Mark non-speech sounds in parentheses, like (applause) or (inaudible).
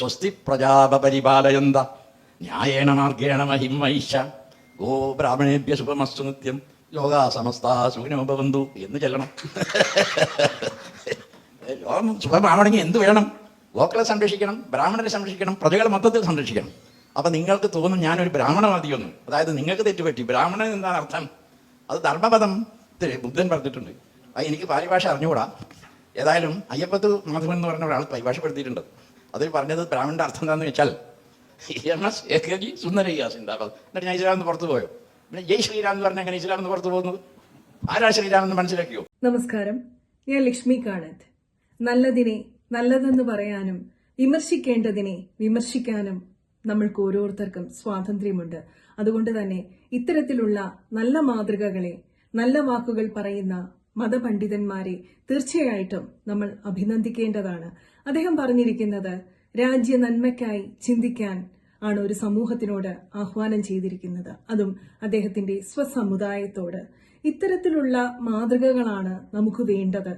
സ്വസ്തി പ്രജാപരിപാലയന്ത ന്യായേണ മാർഗേണ മഹിമൈഷ ഗോ ബ്രാഹ്മണേഭ്യ ശുഭമസ്തു നിത്യം. യോഗ സമസ്ത സുഖിനോ എന്ന് ചെല്ലണം. (laughs) ലോകം സുഖമാവണമെങ്കിൽ എന്ത് വേണം? ഗോക്കളെ സംരക്ഷിക്കണം ബ്രാഹ്മണരെ സംരക്ഷിക്കണം പ്രജകളെ മൊത്തത്തിൽ സംരക്ഷിക്കണം. അപ്പൊ നിങ്ങൾക്ക് തോന്നും ഞാനൊരു ബ്രാഹ്മണവാദിയൊന്നും. അതായത് നിങ്ങൾക്ക് തെറ്റുപറ്റി. ബ്രാഹ്മണൻ എന്താണ് അർത്ഥം? അത് ധർമ്മപദം. ബുദ്ധൻ പറഞ്ഞിട്ടുണ്ട്. അത് എനിക്ക് പരിഭാഷ അറിഞ്ഞുകൂടാ. ഏതായാലും അയ്യപ്പത്ത് മാധവൻ എന്ന് പറഞ്ഞ ഒരാൾ പരിഭാഷപ്പെടുത്തിയിട്ടുണ്ട്. അതിൽ പറഞ്ഞത് ബ്രാഹ്മണന്റെ അർത്ഥം എന്താണെന്ന് വെച്ചാൽ M S A K G Sundarayya സിന്ദാബാദ് എന്നിട്ട് ഞാൻ ഇസ്ലാം എന്ന് പുറത്തു പോയോ? പിന്നെ ജയ് ശ്രീരാം എന്ന് പറഞ്ഞാൽ എങ്ങനെ ഇസ്ലാം എന്ന് പുറത്തു പോകുന്നത്? ആരാ ശ്രീരാം എന്ന് മനസ്സിലാക്കിയോ? നമസ്കാരം. ഞാൻ ലക്ഷ്മി കാണത്ത്. നല്ലതിനെ നല്ലതെന്ന് പറയാനും വിമർശിക്കേണ്ടതിനെ വിമർശിക്കാനും നമ്മൾക്ക് ഓരോരുത്തർക്കും സ്വാതന്ത്ര്യമുണ്ട്. അതുകൊണ്ട് തന്നെ ഇത്തരത്തിലുള്ള നല്ല മാതൃകകളെ നല്ല വാക്കുകൾ പറയുന്ന മതപണ്ഡിതന്മാരെ തീർച്ചയായിട്ടും നമ്മൾ അഭിനന്ദിക്കേണ്ടതാണ്. അദ്ദേഹം പറഞ്ഞിരിക്കുന്നത് രാജ്യ നന്മയ്ക്കായി ചിന്തിക്കാൻ ആണ് ഒരു സമൂഹത്തിനോട് ആഹ്വാനം ചെയ്തിരിക്കുന്നത്. അതും അദ്ദേഹത്തിന്റെ സ്വസമുദായത്തോട്. ഇത്തരത്തിലുള്ള മാതൃകകളാണ് നമുക്ക് വേണ്ടത്.